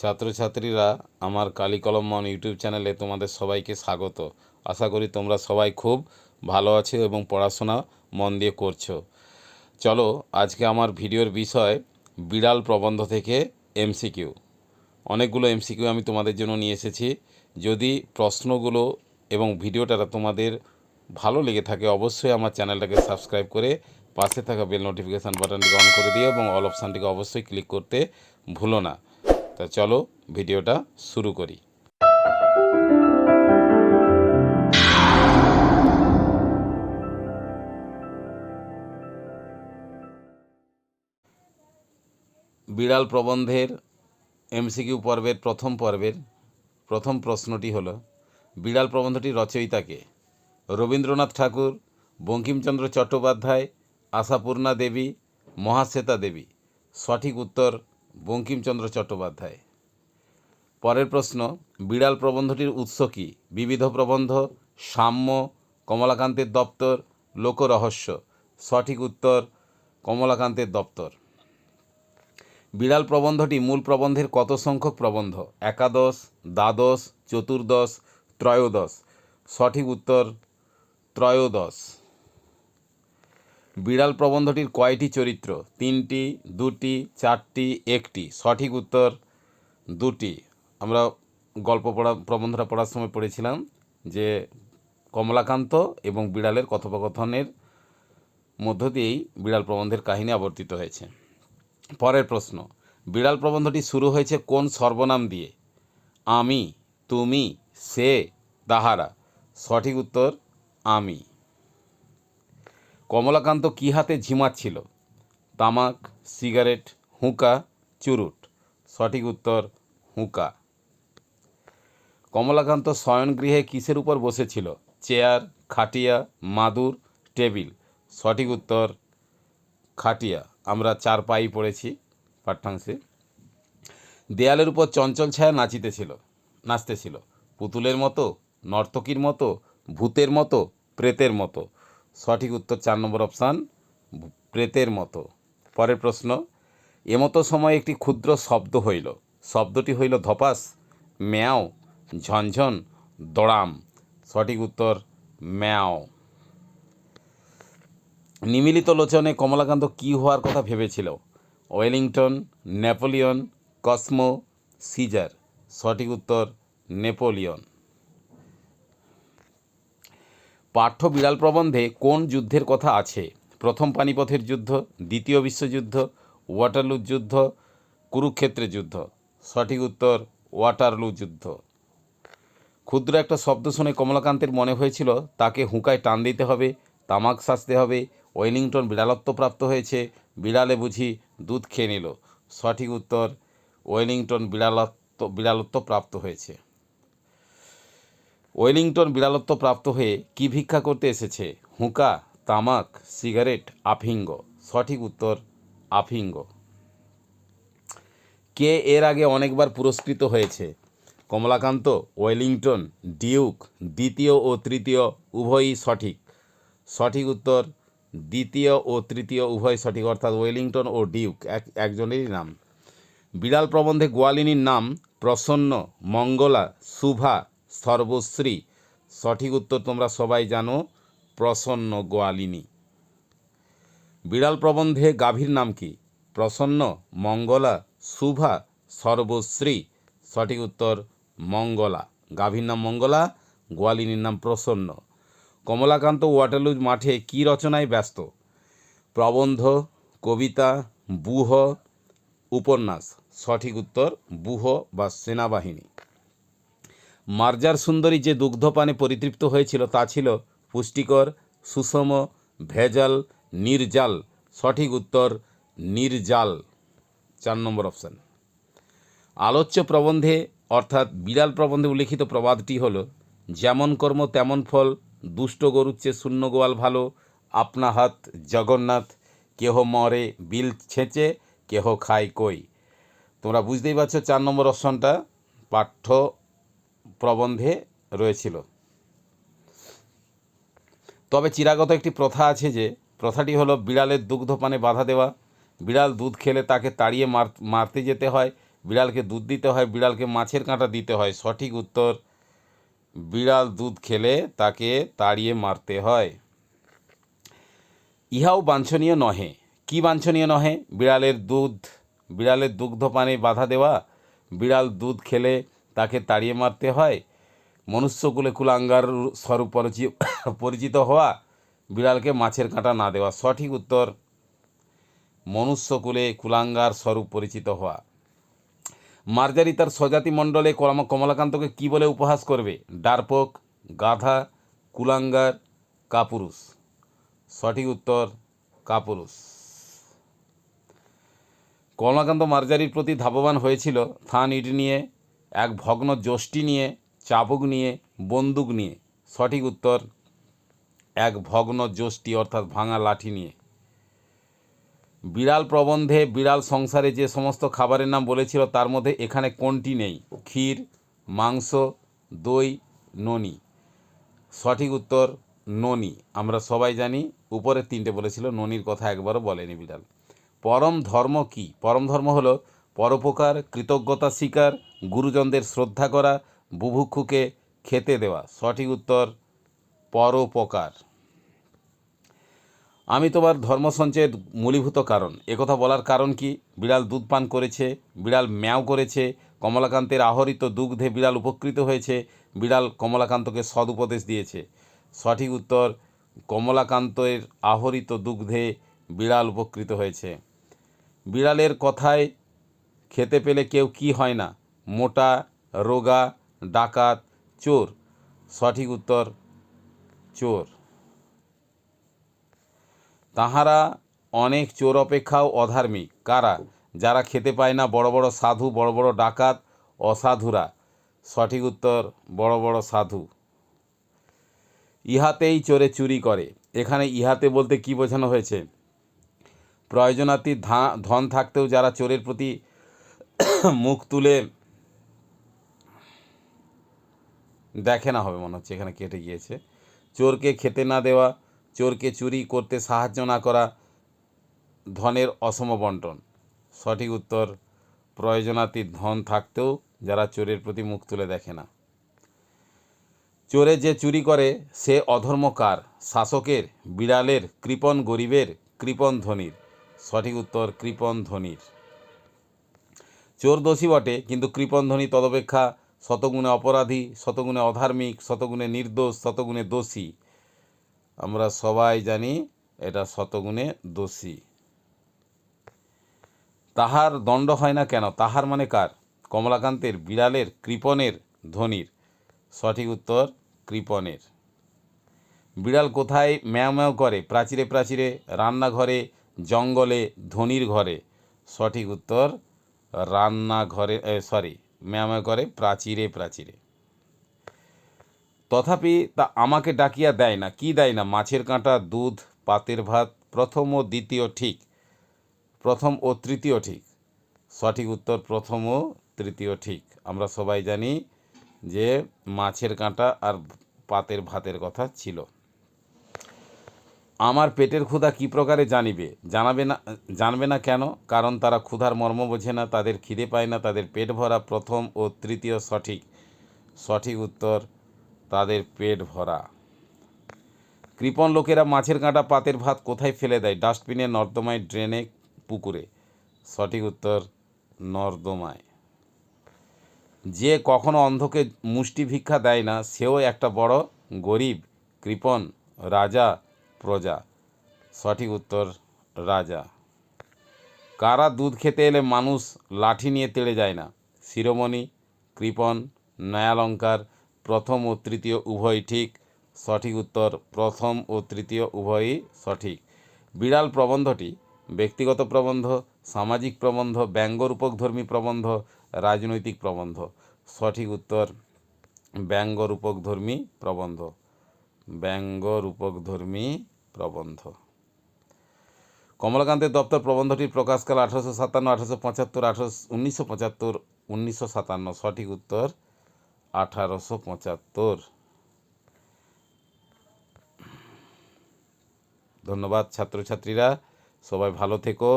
ছাত্রছাত্রীরা আমার কালিকলম মন ইউটিউব চ্যানেলে তোমাদের সবাইকে স্বাগত। আশা করি তোমরা সবাই খুব ভালো আছো এবং পড়াশোনা মন দিয়ে করছ। চলো, আজকে আমার ভিডিওর বিষয় বিড়াল প্রবন্ধ থেকে এমসিকিউ অনেকগুলো এমসিকিউ আমি তোমাদের জন্য নিয়ে এসেছি। যদি প্রশ্নগুলো এবং ভিডিওটা তোমাদের ভালো লেগে থাকে, অবশ্যই আমার চ্যানেলটাকে সাবস্ক্রাইব করে পাশে থাকা বেল নোটিফিকেশান বাটনটিকে অন করে দিও এবং অল অপশানটিকে অবশ্যই ক্লিক করতে ভুলো না। তা চলো ভিডিওটা শুরু করি। বিড়াল প্রবন্ধের এমসিকিউ পর্বের প্রথম পর্বের প্রথম প্রশ্নটি হলো, বিড়াল প্রবন্ধটির রচয়িতাকে? রবীন্দ্রনাথ ঠাকুর, বঙ্কিমচন্দ্র চট্টোপাধ্যায়, আশাপূর্ণা দেবী, মহাশ্বেতা দেবী। সঠিক উত্তর বঙ্কিমচন্দ্র চট্টোপাধ্যায়। পরের প্রশ্ন, বিড়াল প্রবন্ধটির উৎস কী? বিবিধ প্রবন্ধ, সাম্য, কমলাকান্তের দপ্তর, লোকরহস্য। সঠিক উত্তর, কমলাকান্তের দপ্তর। বিড়াল প্রবন্ধটি মূল প্রবন্ধের কত সংখ্যক প্রবন্ধ? একাদশ, দ্বাদশ, চতুর্দশ, ত্রয়োদশ। সঠিক উত্তর, ত্রয়োদশ। বিড়াল প্রবন্ধটির কয়টি চরিত্র? তিনটি, দুটি, চারটি, একটি। সঠিক উত্তর দুটি। আমরা গল্প পড়া, প্রবন্ধটা পড়ার সময় পড়েছিলাম যে কমলাকান্ত এবং বিড়ালের কথোপকথনের মধ্য দিয়েই বিড়াল প্রবন্ধের কাহিনী আবর্তিত হয়েছে। পরের প্রশ্ন, বিড়াল প্রবন্ধটি শুরু হয়েছে কোন সর্বনাম দিয়ে? আমি, তুমি, সে, তাহারা। সঠিক উত্তর, আমি। কমলাকান্ত কী হাতে ঝিমাচ্ছিল তামাক, সিগারেট, হুঁকা, চুরুট। সঠিক উত্তর, হুঁকা। কমলাকান্ত শয়নগৃহে কিসের উপর বসেছিল? চেয়ার, খাটিয়া, মাদুর, টেবিল। সঠিক উত্তর, খাটিয়া। আমরা চার পাই পড়েছি পাঠ্যাংশে। দেয়ালের উপর চঞ্চল ছায়া নাচিতেছিল, নাচতেছিল। পুতুলের মতো, নর্তকীর মতো, ভূতের মতো, প্রেতের মতো। সঠিক উত্তর চার নম্বর অপশান, প্রেতের মতো। পরের প্রশ্ন, এমতো সময় একটি ক্ষুদ্র শব্দ হইল। শব্দটি হইল ধপাস, ম্যাও, ঝনঝন, দড়াম। সঠিক উত্তর, ম্যাও। নিমিলিত লোচনে কমলাকান্ত কী হওয়ার কথা ভেবেছিল? Wellington, Napoleon, Cosmo, Caesar. সঠিক উত্তর, নেপোলিয়ন। পাঠ্য বিড়াল প্রবন্ধে কোন যুদ্ধের কথা আছে? প্রথম পানিপথের যুদ্ধ, দ্বিতীয় বিশ্বযুদ্ধ, ওয়াটারলু যুদ্ধ, কুরুক্ষেত্রের যুদ্ধ। সঠিক উত্তর, ওয়াটারলু যুদ্ধ। ক্ষুদ্র একটা শব্দ শুনে কমলাকান্তের মনে হয়েছিল, তাকে হুঁকায় টান দিতে হবে, তামাক সাজতে হবে, ওয়েলিংটন বিড়ালত্ব প্রাপ্ত হয়েছে, বিড়ালে বুঝি দুধ খেয়ে নিল। সঠিক উত্তর, ওয়েলিংটন বিড়ালত্ব বিড়ালত্ব প্রাপ্ত হয়েছে। ওয়েলিংটন বিড়ালত্ব প্রাপ্ত হয়ে কি ভিক্ষা করতে এসেছে? হুঁকা, তামাক, সিগারেট, আফিঙ্গ। সঠিক উত্তর, আফিঙ্গ। কে এর আগে অনেকবার পুরস্কৃত হয়েছে? কমলাকান্ত, ওয়েলিংটন, ডিউক, দ্বিতীয় ও তৃতীয়, উভয়ই সঠিক। সঠিক উত্তর, দ্বিতীয় ও তৃতীয় উভয় সঠিক, অর্থাৎ ওয়েলিংটন ও ডিউক, এক, একজনেরই নাম। বিড়াল প্রবন্ধে গোয়ালিনীর নাম প্রসন্ন, মঙ্গলা, শুভা সর্বশ্রী। সঠিক উত্তর তোমরা সবাই জানো, প্রসন্ন গোয়ালিনী। বিড়াল প্রবন্ধে গাভীর নাম কি? প্রসন্ন, মঙ্গলা, শুভা, সর্বশ্রী। সঠিক উত্তর, মঙ্গলা। গাভীর নাম মঙ্গলা, গোয়ালিনীর নাম প্রসন্ন। কমলাকান্ত ওয়াটারলু মাঠে কী রচনায় ব্যস্ত? প্রবন্ধ, কবিতা, বুহ, উপন্যাস। সঠিক উত্তর, বুহ বা সেনাবাহিনী। মার্জার সুন্দরী যে দুগ্ধপানে পরিতৃপ্ত হয়েছিল তা ছিল পুষ্টিকর, সুষম, ভেজাল, নির্জাল। সঠিক উত্তর, নির্জাল। চার নম্বর অপশান। আলোচ্য প্রবন্ধে, অর্থাৎ বিড়াল প্রবন্ধে উল্লিখিত প্রবাদটি হল, যেমন কর্ম, তেমন ফল। দুষ্ট গরুর চেয়ে শূন্য গোয়াল ভালো। আপনা হাত জগন্নাথ। কেহ মরে বিল ছেঁচে, কেহ খায় কই? তোমরা বুঝতেই পারছ চার নম্বর অপশনটা। পাঠ্য প্রবন্ধে রয়েছিল। তবে চিরাগত একটি প্রথা আছে যে, প্রথাটি হলো বিড়ালের দুগ্ধপানে বাধা দেওয়া। বিড়াল দুধ খেলে তাকে তাড়িয়ে মার, মারতে যেতে হয়, বিড়ালকে দুধ দিতে হয়, বিড়ালকে মাছের কাঁটা দিতে হয়। সঠিক উত্তর, বিড়াল দুধ খেলে তাকে তাড়িয়ে মারতে হয়। ইহাও বাঞ্ছনীয় নহে। কি বাঞ্ছনীয় নহে? বিড়ালের দুধ, বিড়ালের দুগ্ধপানে বাধা দেওয়া। বিড়াল দুধ খেলে তাকে তাড়িয়ে মারতে হয়। মনুষ্যকুলে কুলাঙ্গার স্বরূপ পরিচি- পরিচিত হওয়া বিড়ালকে মাছের কাঁটা না দেওয়া সঠিক উত্তর, মনুষ্যকুলে কুলাঙ্গার স্বরূপ পরিচিত হওয়া। মার্জারি তার স্বজাতি মণ্ডলে কমলা কমলাকান্তকে কি বলে উপহাস করবে? ডারপোক, গাধা, কুলাঙ্গার, কাপুরুষ। সঠিক উত্তর, কাপুরুষ। কমলাকান্ত মার্জারির প্রতি ধাবমান হয়েছিল। থান ইট নিয়ে এক ভগ্ন যষ্টি নিয়ে, চাবুক নিয়ে, বন্দুক নিয়ে। সঠিক উত্তর, এক ভগ্ন যষ্টি অর্থাৎ ভাঙা লাঠি নিয়ে। বিড়াল প্রবন্ধে বিড়াল সংসারে যে সমস্ত খাবারের নাম বলেছিল, তার মধ্যে এখানে কোনটি নেই? ক্ষীর, মাংস, দই, ননি। সঠিক উত্তর, ননি। আমরা সবাই জানি, উপরের তিনটে বলেছিল, ননির কথা একবারও বলেনি বিড়াল। পরম ধর্ম কি? পরম ধর্ম হলো পরোপকার, কৃতজ্ঞতা স্বীকার, গুরুজনদের শ্রদ্ধা করা, বুভুক্ষুকে খেতে দেওয়া। সঠিক উত্তর, পরোপকার। আমি তোমার ধর্ম সঞ্চয়ের মূলীভূত কারণ। একথা বলার কারণ কি? বিড়াল দুধ পান করেছে, বিড়াল ম্যাও করেছে, কমলাকান্তের আহরিত দুগ্ধে বিড়াল উপকৃত হয়েছে, বিড়াল কমলাকান্তকে সদুপদেশ দিয়েছে। সঠিক উত্তর, কমলাকান্তের আহরিত দুগ্ধে বিড়াল উপকৃত হয়েছে। বিড়ালের কথায় খেতে পেলে কেউ কি হয় না। মোটা, রোগা, ডাকাত, চোর। সঠিক উত্তর, চোর। তাহারা অনেক চোর অপেক্ষাও অধার্মিক। কারা? যারা খেতে পায় না বড় বড় সাধু, বড় বড় ডাকাত, অসাধুরা। সঠিক উত্তর, বড় বড় সাধু। ইহাতেই চোরে চুরি করে। এখানে ইহাতে বলতে কি বোঝানো হয়েছে? প্রয়োজনাতীত ধা- ধন থাকতেও যারা চোরের প্রতি মুখ তুলে দেখে না হবে, মনে হচ্ছে এখানে কেটে গিয়েছে। চোরকে খেতে না দেওয়া, চোরকে চুরি করতে সাহায্য না করা, ধনের অসম বন্টন। সঠিক উত্তর, প্রয়োজনাতীত ধন থাকতেও যারা চোরের প্রতি মুখ তুলে দেখে না। চোরে যে চুরি করে, সে অধর্মকার শাসকের, বিড়ালের, কৃপণ গরিবের, কৃপণ ধনির। সঠিক উত্তর, কৃপণ ধনির। চোর দোষী বটে, কিন্তু কৃপণ ধনী তদপেক্ষা শতগুণে অপরাধী, শতগুণে অধার্মিক, শতগুণে নির্দোষ, শতগুণে দোষী। আমরা সবাই জানি এটা শতগুণে দোষী। তাহার দণ্ড হয় না কেন? তাহার মানে কার? কমলাকান্তের বিড়ালের কৃপণের ধনির। সঠিক উত্তর, কৃপণের। বিড়াল কোথায় ম্যাও ম্যাও করে? প্রাচীরে প্রাচীরে, রান্নাঘরে, জঙ্গলে, ধনির ঘরে। সঠিক উত্তর রান্নাঘরে সরি ম্যাও ম্যাও করে প্রাচীরে প্রাচীরে। তথাপি তা আমাকে ডাকিয়া দেয় না, কি দেয় না? মাছের কাঁটা, দুধ, পাতের ভাত, প্রথম ও দ্বিতীয় ঠিক, প্রথম ও তৃতীয় ঠিক। সঠিক উত্তর প্রথম ও তৃতীয় ঠিক। আমরা সবাই জানি যে মাছের কাঁটা আর পাতের ভাতের কথা ছিল। আমার পেটের ক্ষুধা কী প্রকারে জানিবে? জানাবে না, জানবে না কেন? কারণ তারা ক্ষুধার মর্ম বোঝে না, তাদের খিদে পায় না, তাদের পেট ভরা প্রথম ও তৃতীয় সঠিক সঠিক উত্তর তাদের পেট ভরা। কৃপণ লোকেরা মাছের কাঁটা, পাতের ভাত কোথায় ফেলে দেয়? ডাস্টবিনে, নর্দমায়, ড্রেনে, পুকুরে। সঠিক উত্তর, নর্দমায়। যে কখনো অন্ধকে মুষ্টি ভিক্ষা দেয় না, সেও একটা বড় গরিব, কৃপণ, রাজা প্রজা, সঠিক উত্তর, রাজা। কারা দুধ খেতে এলে মানুষ লাঠি নিয়ে তেড়ে যায় না? শিরোমণি কৃপণ নয়ালঙ্কার, প্রথম ও তৃতীয় উভয় ঠিক, সঠিক উত্তর, প্রথম ও তৃতীয় উভয়ই সঠিক। বিড়াল প্রবন্ধটি, ব্যক্তিগত প্রবন্ধ, সামাজিক প্রবন্ধ, ব্যঙ্গরূপকধর্মী প্রবন্ধ, রাজনৈতিক প্রবন্ধ। সঠিক উত্তর, ব্যঙ্গরূপকধর্মী প্রবন্ধ। ব্যঙ্গরূপকধর্মী প্রবন্ধ। কমলাকান্তের দপ্তর প্রবন্ধটির প্রকাশকাল আঠারোশো সাতান্ন, আঠারোশো পঁচাত্তর, আঠারোশো উনিশশো পঁচাত্তর, উনিশশো সাতান্ন। সঠিক উত্তর আঠারোশো পঁচাত্তর। ধন্যবাদ ছাত্রছাত্রীরা, সবাই ভালো থেকো।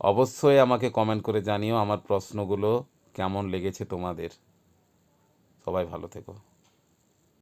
অবশ্যই আমাকে কমেন্ট করে জানিও আমার প্রশ্নগুলো কেমন লেগেছে তোমাদের। সবাই ভালো থেকো।